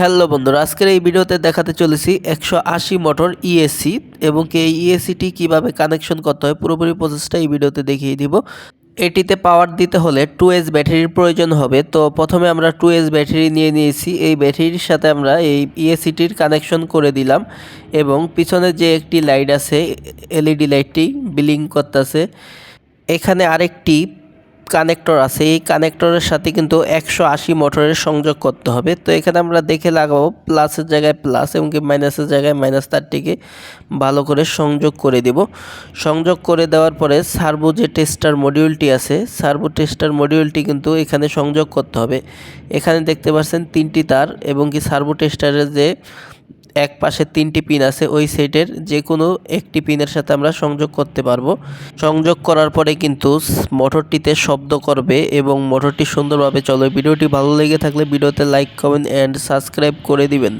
Hello বন্ধুরা, আজকের এই ভিডিওতে দেখাতে চলেছি একশো আশি মোটর ইএসসি এবং কি এই ইএসসিটি কীভাবে কানেকশন করতে হয় পুরোপুরি প্রসেসটা এই ভিডিওতে দেখিয়ে দিব। এটিতে পাওয়ার দিতে হলে টু এস ব্যাটারির প্রয়োজন হবে। তো প্রথমে আমরা টু এস ব্যাটারি নিয়ে নিয়েছি। এই ব্যাটারির সাথে আমরা এই ইএসসিটির কানেকশন করে দিলাম এবং পিছনে যে একটি লাইট আছে এলইডি লাইটটি বিলিং করতেছে। এখানে আরেকটি কানেক্টর আছে। এই কানেক্টরের সাথে কিন্তু একশো আশি মোটরের সংযোগ করতে হবে। তো এখানে আমরা দেখে লাগাবো প্লাসের জায়গায় প্লাস এবং কি মাইনাসের জায়গায় মাইনাস তারটিকে ভালো করে সংযোগ করে দেব। সংযোগ করে দেওয়ার পরে সার্ভো যে টেস্টার মডিউলটি আছে সার্ভো টেস্টার মডিউলটি কিন্তু এখানে সংযোগ করতে হবে। এখানে দেখতে পাচ্ছেন তিনটি তার এবং কি সার্ভো টেস্টারের যে এক পাশে তিনটি পিন আছে, ওই সেটের যে কোনো একটি পিনের সাথে আমরা সংযোগ করতে পারব। সংযোগ করার পরে কিন্তু মোটরটিতে শব্দ করবে এবং মোটরটি সুন্দরভাবে চলবে ভিডিওটি ভালো লেগে থাকলে ভিডিওতে লাইক কমেন্ট অ্যান্ড সাবস্ক্রাইব করে দিবেন।